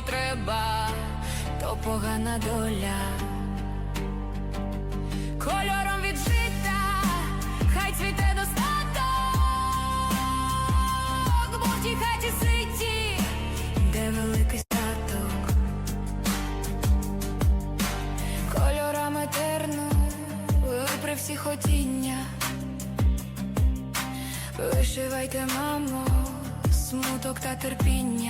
Потреба, то погана доля. Кольором від життя, хай цвіте достаток, бо в тій хаті ситі, де великий статок. Кольорами терну при всіх хотіння. Вишивайте, мамо, смуток та терпіння.